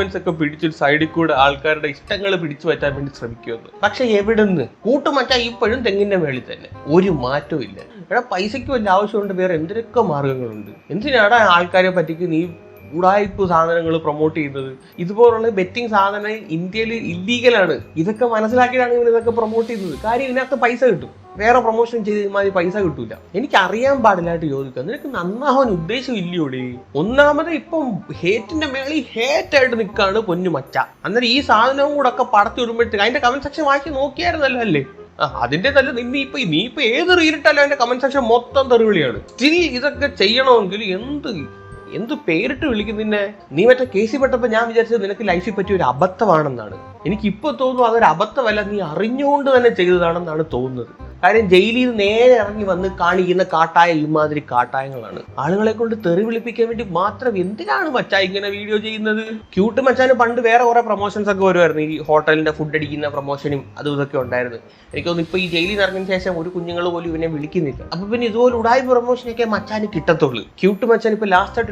ഒക്കെ പിടിച്ച് സൈഡിൽ കൂടെ ആൾക്കാരുടെ ഇഷ്ടങ്ങൾ പിടിച്ചു പറ്റാൻ വേണ്ടി ശ്രമിക്കുമെന്ന്. പക്ഷെ എവിടുന്ന്? കൂട്ടുമറ്റ ഇപ്പോഴും തെങ്ങിന്റെ മേളിൽ തന്നെ. ഒരു മാറ്റവും ഇല്ല. എടാ പൈസയ്ക്ക് വല്ല ആവശ്യമുണ്ട് വേറെ എന്തൊക്കെ മാർഗങ്ങളുണ്ട്? എന്തിനാടാ ആൾക്കാരെ പറ്റിക്ക് നീ ഉടായ്പ സാധനങ്ങൾ പ്രൊമോട്ട് ചെയ്യുന്നത്? ഇതുപോലുള്ള ബെറ്റിംഗ് സാധനം ഇന്ത്യയിൽ ഇല്ലീഗലാണ് ഇതൊക്കെ മനസ്സിലാക്കിയിട്ടാണ് ഇവർ ഇതൊക്കെ പ്രൊമോട്ട് ചെയ്യുന്നത്. കാര്യം ഇതിനകത്ത് പൈസ കിട്ടും. വേറെ പ്രൊമോഷൻ ചെയ്ത് മാതിരി പൈസ കിട്ടൂല. എനിക്ക് അറിയാൻ പാടില്ലായിട്ട് ചോദിക്കാം നിനക്ക് നന്നാവാൻ ഉദ്ദേശം ഇല്ലയോടെ ഒന്നാമത് ഇപ്പം ഹേറ്റിന്റെ മേളിൽ ഹേറ്റ് ആയിട്ട് നിൽക്കാണ് പൊന്നു മച്ച. അന്നേരം ഈ സാധനവും കൂടെ ഒക്കെ പടത്തി വിടുമ്പോഴത്തേക്ക് അതിന്റെ കമന്റ് സെക്ഷൻ വായിച്ച് നോക്കിയായിരുന്നല്ലോ അല്ലേ? അതിന്റെ തന്നെ നിന്നെ ഇപ്പൊ നീ ഇപ്പൊ ഏത് റീലിട്ടാലും അതിന്റെ കമന്റ് സെക്ഷൻ മൊത്തം തെറിവിളിയാണ്. സ്റ്റിൽ ഇതൊക്കെ ചെയ്യണമെങ്കിൽ എന്ത് എന്ത് പേരിട്ട് വിളിക്കുന്നതിനെ നീ മറ്റേ കേസിൽ പെട്ടപ്പോ ഞാൻ വിചാരിച്ചത് നിനക്ക് ലൈഫിൽ പറ്റിയ ഒരു അബദ്ധമാണെന്നാണ്. എനിക്ക് ഇപ്പൊ തോന്നുന്നു അതൊരു അബദ്ധമല്ല നീ അറിഞ്ഞുകൊണ്ട് തന്നെ ചെയ്തതാണെന്നാണ് തോന്നുന്നത്. കാര്യം ജയിലിൽ നിന്ന് നേരെ ഇറങ്ങി വന്ന് കാണിക്കുന്ന കാട്ടായ ഇമാതിരി കാട്ടായങ്ങളാണ്. ആളുകളെ കൊണ്ട് തെറി വിളിപ്പിക്കാൻ വേണ്ടി മാത്രം എന്തിനാണ് മച്ചാ ഇങ്ങനെ വീഡിയോ ചെയ്യുന്നത്? ക്യൂട്ട് മച്ചാന് പണ്ട് വേറെ കുറെ പ്രൊമോഷൻസ് ഒക്കെ വരുമായിരുന്നു. ഈ ഹോട്ടലിന്റെ ഫുഡ് അടിക്കുന്ന പ്രൊമോഷനും അതും ഇതൊക്കെ ഉണ്ടായിരുന്നു. എനിക്ക് തോന്നുന്നു ഇപ്പൊ ഈ ജയിലിൽ ഇറങ്ങിയ ശേഷം ഒരു കുഞ്ഞുങ്ങൾ പോലും ഇവനെ വിളിക്കുന്നില്ല. അപ്പൊ പിന്നെ ഇതുപോലെ ഉടായി പ്രൊമോഷനൊക്കെ മച്ചാന് കിട്ടത്തുള്ളൂ. ക്യൂട്ട് മച്ചാൻ ഇപ്പൊ ലാസ്റ്റ് ആയിട്ട്